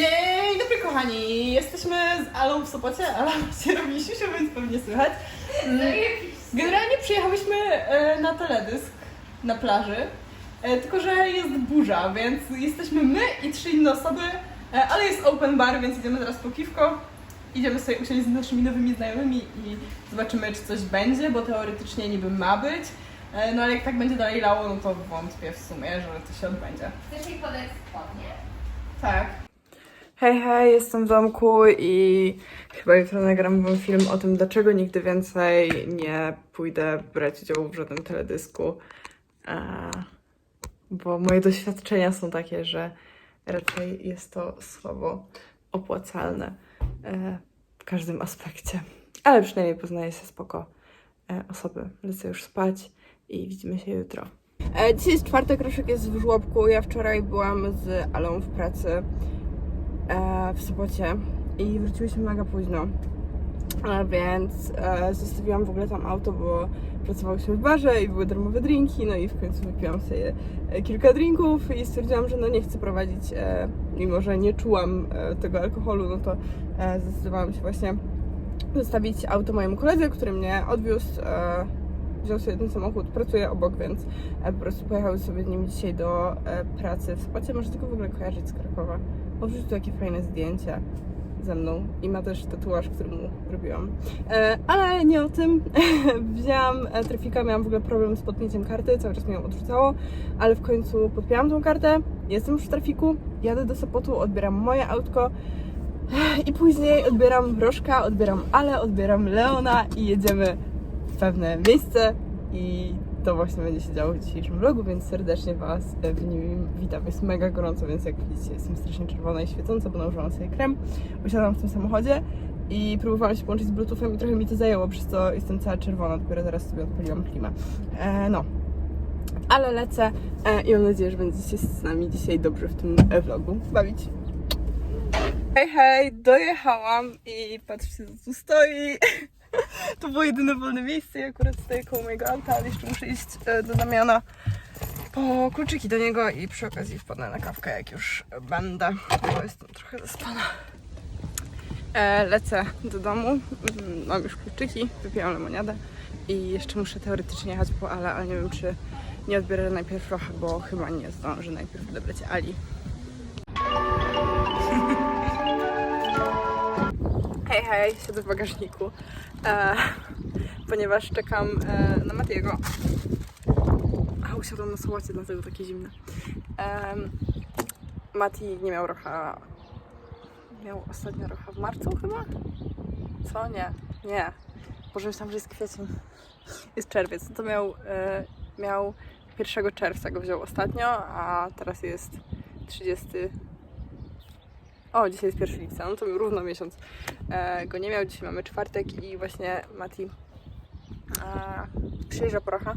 Dzień dobry kochani! Jesteśmy z Alą w Sopocie. Ala się robi siusiu, więc pewnie słychać. Mm, Generalnie przyjechałyśmy e, na teledysk na plaży, e, tylko że jest burza, więc jesteśmy my i trzy inne osoby, e, ale jest open bar, więc idziemy teraz po piwko. Idziemy sobie usiąść z naszymi nowymi znajomymi i zobaczymy, czy coś będzie, bo teoretycznie niby ma być. E, No ale jak tak będzie dalej lało, no to wątpię w sumie, że to się odbędzie. Chcesz jej podać spodnie? Tak. Hej, hej, jestem w domku i chyba jutro nagram wam film o tym, dlaczego nigdy więcej nie pójdę brać udziału w żadnym teledysku. E, bo moje doświadczenia są takie, że raczej jest to słabo opłacalne e, w każdym aspekcie. Ale przynajmniej poznaję się spoko e, osoby. Lecę już spać i widzimy się jutro. Dzisiaj jest czwartek, Roszek jest w żłobku. Ja wczoraj byłam z Alą w pracy w Sopocie i wróciłyśmy mega późno. E, więc e, zostawiłam w ogóle tam auto, bo pracowałyśmy w barze i były darmowe drinki, no i w końcu wypiłam sobie e, kilka drinków i stwierdziłam, że no nie chcę prowadzić, e, mimo że nie czułam e, tego alkoholu, no to e, zdecydowałam się właśnie zostawić auto mojemu koledze, który mnie odwiózł. E, wziął sobie ten samochód, pracuje obok, więc e, po prostu pojechały sobie nim dzisiaj do e, pracy w Sopocie. Może tylko w ogóle kojarzyć z Krakowa. Odrzucił tu takie fajne zdjęcie ze mną i ma też tatuaż, który mu robiłam. E, ale nie o tym. Wzięłam e, trafika, miałam w ogóle problem z podpięciem karty, cały czas mnie ją odrzucało, ale w końcu podpięłam tą kartę, jestem już w trafiku, jadę do Sopotu, odbieram moje autko i później odbieram Wrożka, odbieram Ale, odbieram Leona i jedziemy w pewne miejsce i to właśnie będzie się działo w dzisiejszym vlogu, więc serdecznie Was w nim witam. Jest mega gorąco, więc jak widzicie jestem strasznie czerwona i świecąca, bo nałożyłam sobie krem. Usiadłam w tym samochodzie i próbowałam się połączyć z bluetoothem i trochę mi to zajęło, przez co jestem cała czerwona, dopiero teraz sobie odpaliłam klimę. E, no. Ale lecę e, i mam nadzieję, że będziecie z nami dzisiaj dobrze w tym e, vlogu bawić. Hej, hej, dojechałam i patrzcie, co tu stoi. To było jedyne wolne miejsce i akurat stoję koło mojego auta, ale jeszcze muszę iść e, do Damiana po kluczyki do niego i przy okazji wpadnę na kawkę, jak już będę, bo jestem trochę zaspana. E, lecę do domu, Mm, mam już kluczyki, wypiłam lemoniadę i jeszcze muszę teoretycznie jechać po Ale, ale nie wiem, czy nie odbiorę najpierw trochę, bo chyba nie zdążę najpierw odebrać Ali. Hej, siedzę w bagażniku, e, ponieważ czekam e, na Matiego. A, usiadłam na sałacie, dlatego takie zimne. Em, Mati nie miał rocha. Miał ostatnio rocha w marcu chyba? Co? Nie. Nie. Boże, myślałam, że jest kwiecień. Jest czerwiec. No to miał, e, miał 1 czerwca go wziął ostatnio, a teraz jest 30. O, dzisiaj jest 1 lipca, no to równo miesiąc e, go nie miał. Dzisiaj mamy czwartek i właśnie Mati e, przyjeżdża po rocha.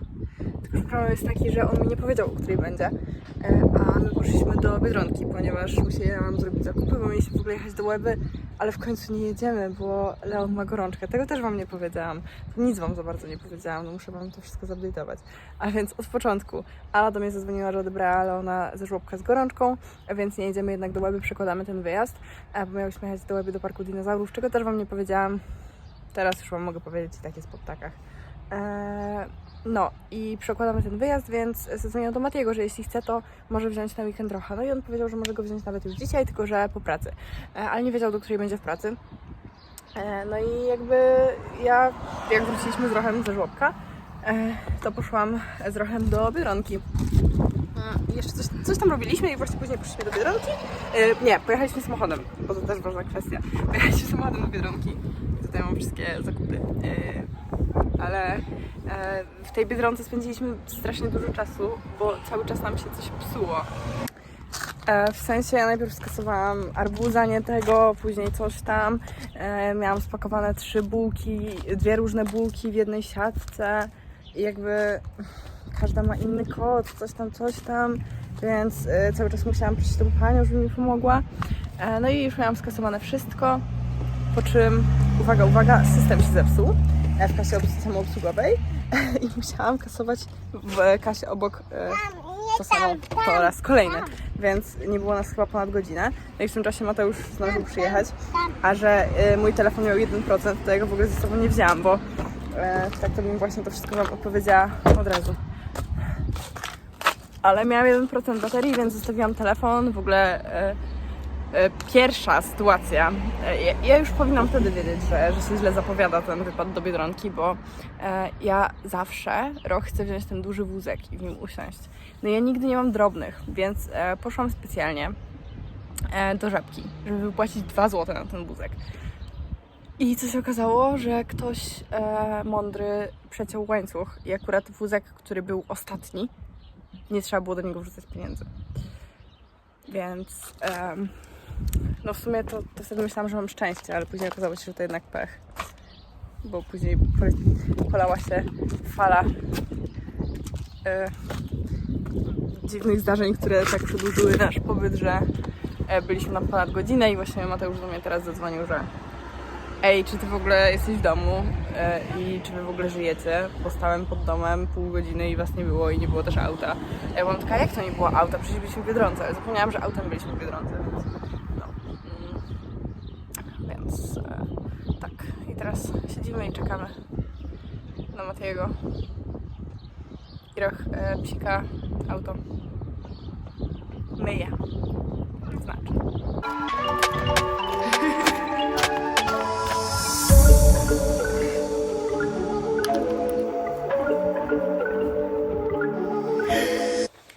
Tylko problem jest taki, że on mi nie powiedział, o której będzie. E, a my poszliśmy do Biedronki, ponieważ musiałam zrobić zakupy, bo mieliśmy w ogóle jechać do Łeby, ale w końcu nie jedziemy, bo Leon ma gorączkę. Tego też Wam nie powiedziałam. Nic Wam za bardzo nie powiedziałam, no muszę Wam to wszystko zupdate'ować. A więc od początku Ala do mnie zadzwoniła, że odebrała Leona ze żłobka z gorączką, więc nie jedziemy jednak do Łeby, przekładamy ten wyjazd, bo miałyśmy jechać do Łeby do Parku Dinozaurów, czego też Wam nie powiedziałam. Teraz już Wam mogę powiedzieć, tak jest po ptakach. Eee, no i przekładamy ten wyjazd, więc zadzwoniłam do Matiego, że jeśli chce, to może wziąć na weekend trochę. No i on powiedział, że może go wziąć nawet już dzisiaj, tylko że po pracy. E, ale nie wiedział, do której będzie w pracy. E, no i jakby ja, jak wróciliśmy z Rochem ze żłobka, e, to poszłam z Rochem do Biedronki. I jeszcze coś, coś tam robiliśmy i właśnie później poszliśmy do Biedronki. Nie, pojechaliśmy samochodem, bo to też ważna kwestia. Pojechaliśmy samochodem do Biedronki. Tutaj mam wszystkie zakupy. Ale e, w tej Biedronce spędziliśmy strasznie dużo czasu, bo cały czas nam się coś psuło. E, W sensie ja najpierw skasowałam arbuza, nie tego, później coś tam. E, miałam spakowane trzy bułki, dwie różne bułki w jednej siatce i jakby każda ma inny kod, coś tam, coś tam, więc cały czas musiałam prosić tą panią, żeby mi pomogła. No i już miałam skasowane wszystko, po czym, uwaga, uwaga, system się zepsuł w kasie obs- samoobsługowej i musiałam kasować w kasie obok e, to samo po raz kolejny, więc nie było nas chyba ponad godzinę. No i w tym czasie Mateusz zdążył przyjechać, a że y, mój telefon miał 1%, to ja go w ogóle ze sobą nie wzięłam, bo y, tak to bym właśnie to wszystko wam opowiedziała od razu. Ale miałam 1% baterii, więc zostawiłam telefon. W ogóle e, e, pierwsza sytuacja. E, ja, już powinnam wtedy wiedzieć, że, że się źle zapowiada ten wypad do Biedronki, bo e, ja zawsze rok chcę wziąć ten duży wózek i w nim usiąść. No ja nigdy nie mam drobnych, więc e, poszłam specjalnie e, do Żabki, żeby wypłacić 2 zł na ten wózek. I co się okazało, że ktoś e, mądry przeciął łańcuch i akurat wózek, który był ostatni, nie trzeba było do niego wrzucać pieniędzy. Więc no w sumie to, to wtedy myślałam, że mam szczęście, ale później okazało się, że to jednak pech. Bo później polała się fala e, dziwnych zdarzeń, które tak przedłużyły nasz pobyt, że e, byliśmy na ponad godzinę i właśnie Mateusz do mnie teraz zadzwonił, że Ej, czy ty w ogóle jesteś w domu e, i czy wy w ogóle żyjecie? Bo stałem pod domem pół godziny i was nie było i nie było też auta. Ja byłam taka, jak to nie było auta? Przecież byliśmy w Biedronce. Ale zapomniałam, że autem byliśmy w Biedronce, więc no. Mm, więc e, tak. I teraz siedzimy i czekamy na Matejego. I roch e, psika auto myje. Znaczy.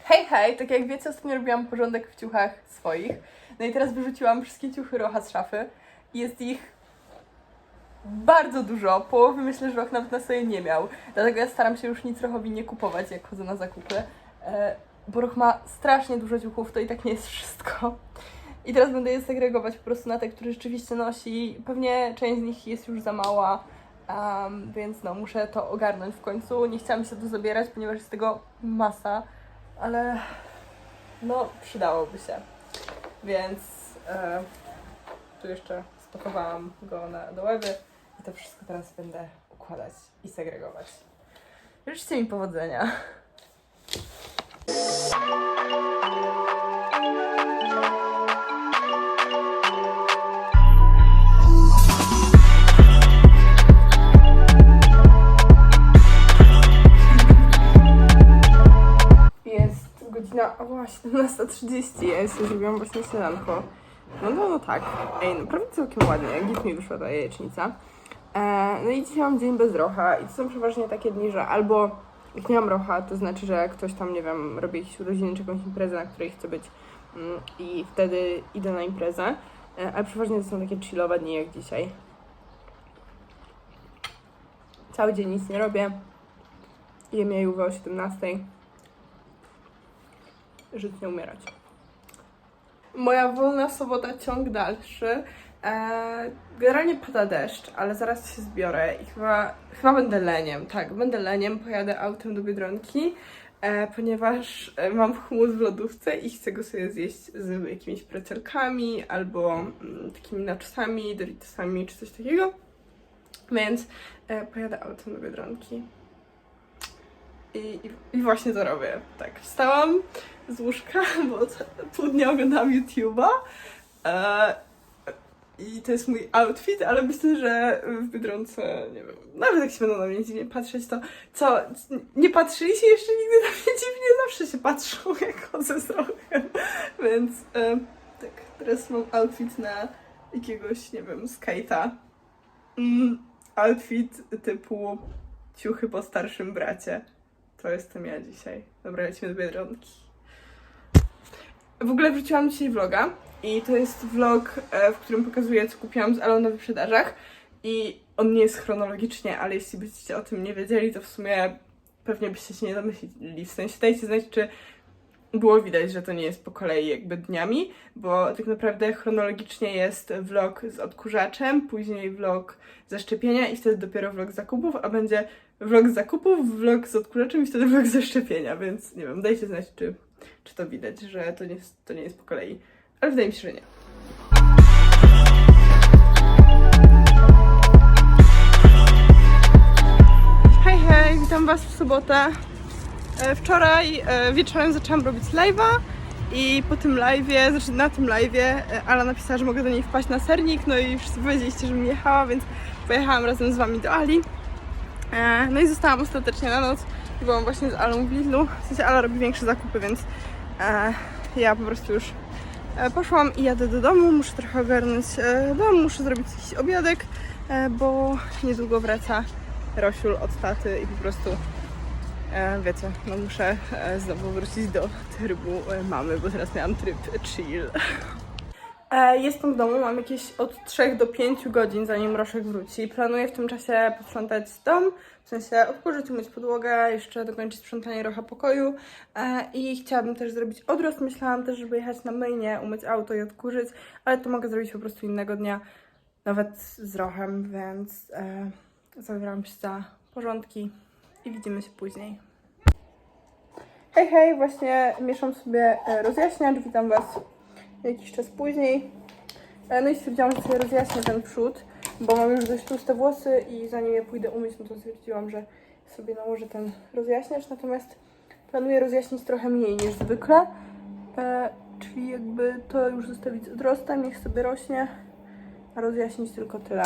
Hej, hej! Tak jak wiecie, ostatnio robiłam porządek w ciuchach swoich. No i teraz wyrzuciłam wszystkie ciuchy Rocha z szafy. Jest ich bardzo dużo. Połowy myślę, że Roch nawet na sobie nie miał. Dlatego ja staram się już nic Rochowi nie kupować, jak chodzę na zakupy. E, bo Roch ma strasznie dużo ciuchów, to i tak nie jest wszystko. I teraz będę je segregować po prostu na te, które rzeczywiście nosi. Pewnie część z nich jest już za mała, em, więc no, muszę to ogarnąć w końcu. Nie chciałam się to zabierać, ponieważ jest tego masa ale no przydałoby się. Więc e, tu jeszcze spakowałam go na, do łeby to wszystko teraz będę układać i segregować. Życzcie mi powodzenia. Jest godzina, o właśnie, 17.30, ja jeszcze zrobiłam właśnie śniadanko. No, no, no tak. Ej, naprawdę całkiem ładnie, git mi wyszła ta jajecznica. E, no i dzisiaj mam dzień bez rocha i to są przeważnie takie dni, że albo jak nie mam rocha, to znaczy, że ktoś tam, nie wiem, robi jakieś urodziny czy jakąś imprezę, na której chcę być mm, i wtedy idę na imprezę. E, ale przeważnie to są takie chillowe dni jak dzisiaj. Cały dzień nic nie robię. Jem jajówę o 17:00 żyć nie umierać. Moja wolna sobota ciąg dalszy. Eee, generalnie pada deszcz, ale zaraz się zbiorę i chyba, chyba będę leniem. Tak, będę leniem, pojadę autem do Biedronki, e, ponieważ e, mam humus w lodówce i chcę go sobie zjeść z jakimiś precelkami albo mm, takimi nachosami, doritosami czy coś takiego. Więc e, pojadę autem do Biedronki. I, i, I właśnie to robię. Tak, wstałam z łóżka, bo pół dnia oglądałam YouTube'a. I to jest mój outfit, ale myślę, że w Biedronce, nie wiem, nawet jak się będą na mnie dziwnie patrzeć, to co, nie patrzyli się jeszcze nigdy na mnie dziwnie? Zawsze się patrzą, jak chodzę z rochem. Więc e, tak, teraz mam outfit na jakiegoś, nie wiem, skate'a. Mm, outfit typu ciuchy po starszym bracie. To jestem ja dzisiaj. Dobra, lecimy do Biedronki. W ogóle wrzuciłam dzisiaj vloga i to jest vlog, e, w którym pokazuję, co kupiłam z Alą na wyprzedażach i on nie jest chronologicznie, ale jeśli byście o tym nie wiedzieli, to w sumie pewnie byście się nie domyślili. W sensie dajcie znać, czy było widać, że to nie jest po kolei jakby dniami, bo tak naprawdę chronologicznie jest vlog z odkurzaczem, później vlog zaszczepienia i wtedy dopiero vlog zakupów, a będzie vlog zakupów, vlog z odkurzaczem i wtedy vlog zaszczepienia, więc nie wiem, dajcie znać, czy, czy to widać, że to nie, to nie jest po kolei. Ale wydaje mi się, że nie. Hej, hej, witam Was w sobotę. E, Wczoraj e, wieczorem zaczęłam robić live'a i po tym live'ie, znaczy na tym live'ie e, Ala napisała, że mogę do niej wpaść na sernik, no i wszyscy powiedzieliście, żebym jechała, więc pojechałam razem z wami do Ali. No i zostałam ostatecznie na noc i byłam właśnie z Alą w Lidlu. W sensie Ala robi większe zakupy, więc ja po prostu już e, poszłam i jadę do domu. Muszę trochę ogarnąć e, dom, muszę zrobić jakiś obiadek, e, bo niedługo wraca Rosiul od taty i po prostu e, wiecie, no muszę e, znowu wrócić do trybu e, mamy, bo teraz miałam tryb chill. E, Jestem w domu, mam jakieś od 3 do 5 godzin, zanim Roszek wróci. Planuję w tym czasie posprzątać dom, w sensie odkurzyć, umyć podłogę, jeszcze dokończyć sprzątanie rocha pokoju e, i chciałabym też zrobić odrost. Myślałam też, żeby jechać na myjnie, umyć auto i odkurzyć, ale to mogę zrobić po prostu innego dnia, nawet z rochem, więc e, zabieram się za porządki i widzimy się później. Hej, hej, właśnie mieszam sobie e, rozjaśniacz, witam Was jakiś czas później. E, No i stwierdziłam, że sobie rozjaśnię ten przód, bo mam już dość tłuste włosy i zanim je pójdę umyć, no to stwierdziłam, że sobie nałożę ten rozjaśniacz, natomiast planuję rozjaśnić trochę mniej niż zwykle, e, czyli jakby to już zostawić z odrostem, niech sobie rośnie, a rozjaśnić tylko tyle.